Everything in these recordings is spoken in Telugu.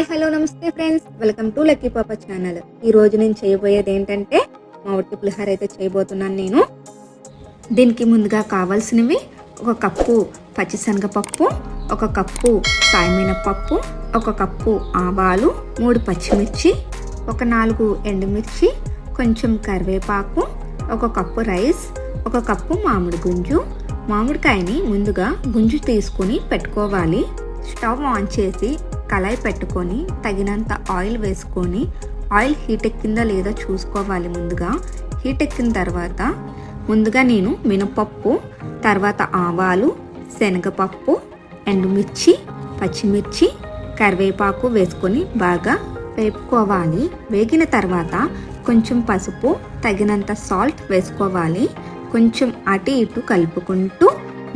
Hi hello namaste friends. Welcome to Lucky Papa channel. ఈ రోజు నేను చేయబోయేది ఏంటంటే మామిడి పులిహార అయితే చేయబోతున్నాను నేను. దీనికి ముందుగా కావాల్సినవి ఒక కప్పు పచ్చిశనగపప్పు ఒక కప్పు సాయమినపప్పు ఒక కప్పు ఆవాలు మూడు పచ్చిమిర్చి ఒక నాలుగు ఎండుమిర్చి కొంచెం కరివేపాకు ఒక కప్పు రైస్ ఒక కప్పు మామిడి గుంజు. మామిడికాయని ముందుగా గుంజు తీసుకొని పెట్టుకోవాలి. స్టవ్ ఆన్ చేసి కళాయి పెట్టుకొని తగినంత ఆయిల్ వేసుకొని ఆయిల్ హీట్ ఎక్కిందా లేదా చూసుకోవాలి ముందుగా. హీట్ ఎక్కిన తర్వాత ముందుగా నేను మినపప్పు తర్వాత ఆవాలు శనగపప్పు ఎండుమిర్చి పచ్చిమిర్చి కరివేపాకు వేసుకొని బాగా వేపుకోవాలి. వేగిన తర్వాత కొంచెం పసుపు తగినంత సాల్ట్ వేసుకోవాలి. కొంచెం అటు ఇటు కలుపుకుంటూ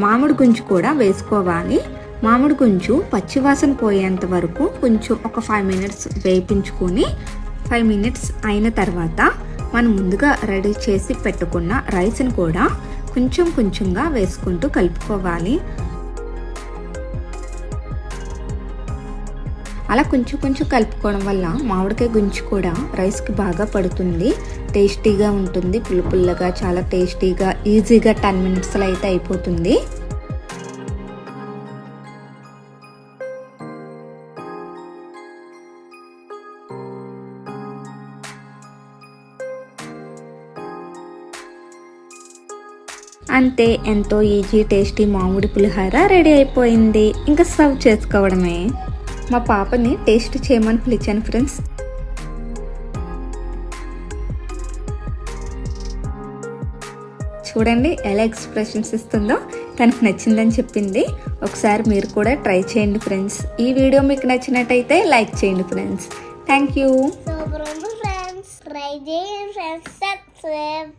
మామిడి గుంజు కూడా వేసుకోవాలి. మామిడి కొంచెం పచ్చివాసన పోయేంత వరకు కొంచెం ఒక ఫైవ్ మినిట్స్ వేపించుకొని ఫైవ్ మినిట్స్ అయిన తర్వాత మనం ముందుగా రెడీ చేసి పెట్టుకున్న రైస్ని కూడా కొంచెం కొంచెంగా వేసుకుంటూ కలుపుకోవాలి. అలా కొంచెం కొంచెం కలుపుకోవడం వల్ల మామిడికాయ గుంజు కూడా రైస్కి బాగా పడుతుంది. టేస్టీగా ఉంటుంది పుల్ల పుల్లగా చాలా టేస్టీగా ఈజీగా టెన్ మినిట్స్లో అయితే అయిపోతుంది. అంతే ఎంతో ఈజీ టేస్టీ మామిడి పులిహార రెడీ అయిపోయింది. ఇంకా సర్వ్ చేసుకోవడమే. మా పాపని టేస్ట్ చేయమని పిలిచాను ఫ్రెండ్స్. చూడండి ఎలా ఎక్స్ప్రెషన్స్ ఇస్తుందో. తనకు నచ్చిందని చెప్పింది. ఒకసారి మీరు కూడా ట్రై చేయండి ఫ్రెండ్స్. ఈ వీడియో మీకు నచ్చినట్టయితే లైక్ చేయండి friends. Thank you. Friends. Try చేయండి ఫ్రెండ్స్. సబ్స్క్రైబ్